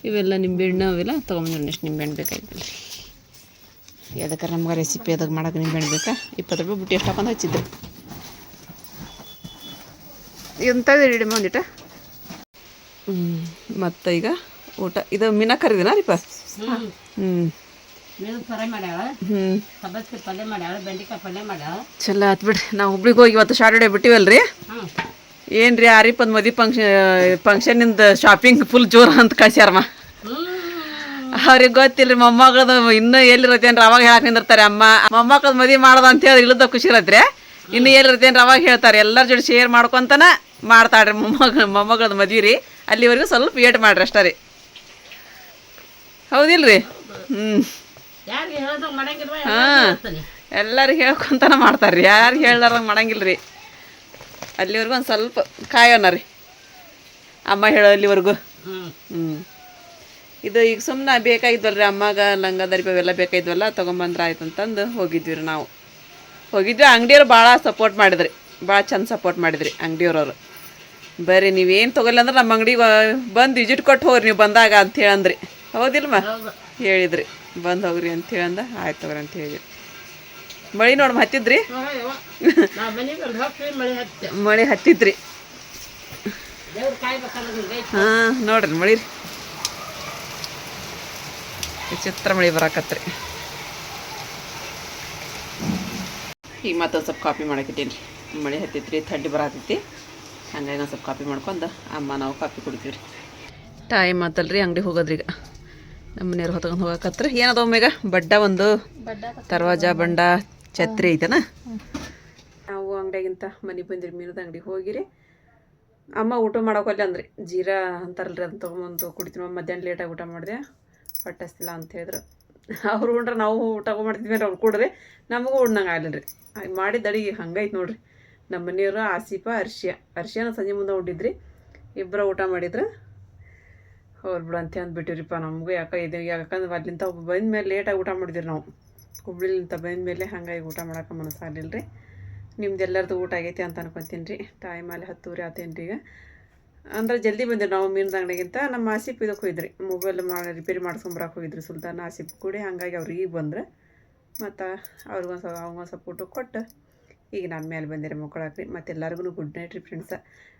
ಇವೆಲ್ಲ ನಿಂಬೆಹಣ್ಣು ಅವೆಲ್ಲ ತೊಗೊಂಬಂದ್ರೆ ಎಷ್ಟು ನಿಂಬೆಹಣ್ಣು ಬೇಕಾಗಿಲ್ಲ ಯಾವ್ದಕ್ಕಾರ ನಮ್ಗೆ ರೆಸಿಪಿ ಅದಾಗ ಮಾಡಕ್ಕೆ ನಿಂಬೆಹಣ್ಣು ಬೇಕಾ? ಇಪ್ಪತ್ತು ರೂಪಾಯಿ ಬುಟ್ಟಿ ಎಷ್ಟು ಹಾಕೊಂಡು ಹಚ್ಚಿದ್ರು? ಎಂಥದ್ದು ರೆಡಿ ಇಡಿ ಒಂದಿಟ? ಹ್ಞೂ ಮತ್ತು ಈಗ ಊಟ ಇದು ಮೀನಾ ಕರಿದಿನ ರೀಪ ಹ್ಞೂ ಮೇವು ಫ್ರೈ ಮಾಡ್ಯಾಳ? ಹ್ಞೂ ಸಬ್ಬಸ್ಗೆ ಪಲ್ಯ ಮಾಡ್ಯಾಳ ಬೆಂಡೆಕಾಯಿ ಪಲ್ಯ ಮಾಡ್ಯಾಳ? ಚಲೋ ಆತ್ ಬಿಡ್ರಿ. ನಾವು ಹುಬ್ಳಿಗೆ ಹೋಗಿ ಇವತ್ತು ಶಾರ್ಟರ್ಡೇ ಬಿಟ್ಟಿವಲ್ರಿ? ಏನ್ರಿ ಏನು ರೀ ಮದಿ ಮದುವೆ ಫಂಕ್ಷನ್ ಫಂಕ್ಷನಿಂದ ಶಾಪಿಂಗ್ ಫುಲ್ ಜೋರು ಅಂತ ಕಳ್ಸ್ಯಾರಮ್ಮ. ಅವ್ರಿಗೆ ಗೊತ್ತಿಲ್ಲ ರೀ ಮೊಮ್ಮಗಳದ ಇನ್ನೂ ಎಲ್ಲಿರತ್ತೇನ್ರಿ ಅವಾಗ ಹೇಳಕ್ ನಿಂದಿರ್ತಾರೆ ಅಮ್ಮ ಮೊಮ್ಮಕ್ಕದ ಮದುವೆ ಮಾಡೋದು ಅಂತ ಹೇಳಿ ಇಳಿದ ಖುಷಿ ಇರತ್ರಿ? ಇನ್ನು ಎಲ್ಲಿರತ್ತೇನ್ರಿ ಅವಾಗ ಹೇಳ್ತಾರೆ ಎಲ್ಲರ ಜೊತೆ ಶೇರ್ ಮಾಡ್ಕೊಂತನ ಮಾಡ್ತಾಳ್ರಿ ಮೊಮ್ಮಗ ಮೊಮ್ಮಗಳದ ಮದುವೆ ರೀ. ಅಲ್ಲಿವರೆಗೂ ಸ್ವಲ್ಪ ವೇಟ್ ಮಾಡ್ರಿ ಅಷ್ಟೇ ರೀ. ಹೌದಿಲ್ರಿ? ಹ್ಞೂ ಹಾಂ. ಎಲ್ಲರಿಗೆ ಹೇಳ್ಕೊಂತನ ಮಾಡ್ತಾರೆ ರೀ ಯಾರು ಹೇಳ್ದಾರಂಗೆ ಮಾಡಂಗಿಲ್ಲ ರೀ ಅಲ್ಲಿವರೆಗೂ ಒಂದು ಸ್ವಲ್ಪ ಕಾಯೋಣ ರೀ ಅಮ್ಮ ಹೇಳೋ ಅಲ್ಲಿವರೆಗೂ. ಹ್ಞೂ ಇದು ಈಗ ಸುಮ್ಮನೆ ಬೇಕಾಗಿದ್ವಲ್ಲ ರೀ ಅಮ್ಮಗೆ ಲಂಗ ದರ್ಬಿ ಅವೆಲ್ಲ ಬೇಕಾಯಿದ್ವಲ್ಲ ತೊಗೊಂಬಂದ್ರೆ ಆಯ್ತು ಅಂತಂದು ಹೋಗಿದ್ವಿ ರೀ ನಾವು. ಹೋಗಿದ್ವಿ ಅಂಗಡಿಯವ್ರು ಭಾಳ ಸಪೋರ್ಟ್ ಮಾಡಿದ್ರಿ. ಭಾಳ ಚಂದ ಸಪೋರ್ಟ್ ಮಾಡಿದ್ರಿ ಅಂಗಡಿಯವ್ರವ್ರು. ಬರ್ರಿ ನೀವೇನು ತೊಗೊಲ್ಲ ಅಂದ್ರೆ ನಮ್ಮ ಅಂಗಡಿಗೆ ಬಂದು ವಿಜಿಟ್ ಕೊಟ್ಟು ಹೋಗ್ರಿ ನೀವು ಬಂದಾಗ ಅಂತ ಹೇಳಂದ್ರಿ. ಹೌದಿಲ್ಮ ಹೇಳಿದ್ರಿ. ಬಂದು ಹೋಗ್ರಿ ಅಂತ ಹೇಳಂದ ಆಯ್ತು ತಗೋರಿ ಅಂತ ಹೇಳಿ ಮಳೆ ನೋಡಿ ಹತ್ತಿದ್ರಿ? ಮಳಿ ಹತ್ತಿದ್ರಿ. ಹಾ ನೋಡ್ರಿ ಮಳಿ ವಿಚಿತ್ರ ಮಳೆ ಬರಾಕತ್ರಿ. ಈಗ ಮತ್ತೊಂದು ಸ್ವಲ್ಪ ಕಾಪಿ ಮಾಡಾಕಿಟ್ಟೀನಿ ರೀ. ಮಳೆ ಹತ್ತೈತ್ರಿ ಥಂಡಿ ಬರಾತೈತಿ ಹಂಗಾಗಿ ಒಂದು ಸ್ವಲ್ಪ ಕಾಪಿ ಮಾಡ್ಕೊಂಡು ಅಮ್ಮ ನಾವು ಕಾಪಿ ಕುಡಿತೀವಿ ರೀ ಟೈಮ್ ಆತಲ್ರಿ ಅಂಗಡಿ ಹೋಗೋದ್ರಿ ಈಗ ನಮ್ಮ ಮನೆಯವ್ರು ಹೊತ್ಕೊಂಡು ಹೋಗಕತ್ರ. ಏನದ ಒಮ್ಮೆಗ? ಬಡ್ಡ ಒಂದು. ದರ್ವಾಜ ಬಂಡ, ಛತ್ರಿ ಐತನ? ನಾವು ಅಂಗಡಿಯಾಗಿಂತ ಮನೆಗೆ ಬಂದಿರಿ. ಮೀನದ ಅಂಗಡಿ ಹೋಗಿರಿ. ಅಮ್ಮ ಊಟ ಮಾಡೋಕಲ್ಲ ಅಂದ್ರಿ. ಜೀರಾ ಅಂತಾರಲ್ರಿ ಅದನ್ನ ತೊಗೊಂಬಂದು ಕುಡಿತೀವಿ ಮಧ್ಯಾಹ್ನ ಲೇಟಾಗಿ ಊಟ ಮಾಡಿದೆ. ಪಟ್ಟಸ್ತಿಲ್ಲ ಅಂತ ಹೇಳಿದ್ರು. ಅವ್ರು ಉಂಡ್ರೆ ನಾವು ಊಟ ಮಾಡ್ತಿದ್ವಿ ಅವ್ರು ಕೊಡ್ರಿ ನಮಗೂ ಉಣ್ಣಂಗೆ ಆಗಲಿಲ್ಲ ರೀ ಮಾಡಿದ ಅಡಿಗೆ ಹಂಗೈತೆ ನೋಡ್ರಿ. ನಮ್ಮ ಮನೆಯವರು ಆಸಿಪ, ಅರ್ಶಿಯ. ಅರ್ಶಿಯನ ಸಂಜೆ ಮುಂದೆ ಉಂಡಿದ್ರಿ. ಇಬ್ಬರು ಊಟ ಮಾಡಿದ್ರು. ಅವ್ರು ಅಂತ ಅಂದ್ಬಿಟ್ಟಿವ್ರಿಪ್ಪ ನಮಗೂ ಯಾಕೆ ಇದು ಯಾಕಂದ್ರೆ ಅಲ್ಲಿಂದ ಬಂದ ಮೇಲೆ ಲೇಟಾಗಿ ಊಟ ಮಾಡಿದ್ರಿ ನಾವು. ಹುಬ್ಳಿಲಿಂತ ಬಂದ ಮೇಲೆ ಹಂಗಾಗಿ ಊಟ ಮಾಡೋಕೆ ಮನಸ್ಸಾಗಲಿಲ್ಲ ರೀ. ನಿಮ್ದು ಎಲ್ಲರದು ಊಟ ಆಗೈತಿ ಅಂತ ಅನ್ಕೊತೀನಿ ರೀ. ಟೈಮ್ ಅಲ್ಲಿ ಹತ್ತೂರಿ ಆತೇನು ರೀ ಈಗ. ಅಂದ್ರೆ ಜಲ್ದಿ ಬಂದಿರಿ ನಾವು ಮೀನು ಅಂಗಡಿಗಿಂತ ನಮ್ಮ ಆಸಿಪ್ ಇದಕ್ಕೆ ಹೋಗಿದ್ರಿ. ಮೊಬೈಲ್ ಮಾಡಿ ರಿಪೇರಿ ಮಾಡ್ಸ್ಕೊಂಬರಕ್ಕೆ ಹೋಗಿದ್ರಿ ಸುಲ್ತಾನ ಆಸಿಪ್ ಕೂಡಿ. ಹಂಗಾಗಿ ಅವ್ರು ಈಗ ಬಂದ್ರೆ. ಮತ್ತು ಅವ್ರಿಗೊಂದು ಸ್ವಲ್ಪ ಅವ್ಗೊಂದು ಸ್ವಲ್ಪ ಊಟ ಕೊಟ್ಟು ಈಗ ನಾನು ಮೇಲೆ ಬಂದಿರಿ ಮಕ್ಕಳಾಕ್ರಿ ಮತ್ತೆ ಎಲ್ಲರಿಗೂ ಗುಡ್ ನೈಟ್ ರೀ ಫ್ರೆಂಡ್ಸ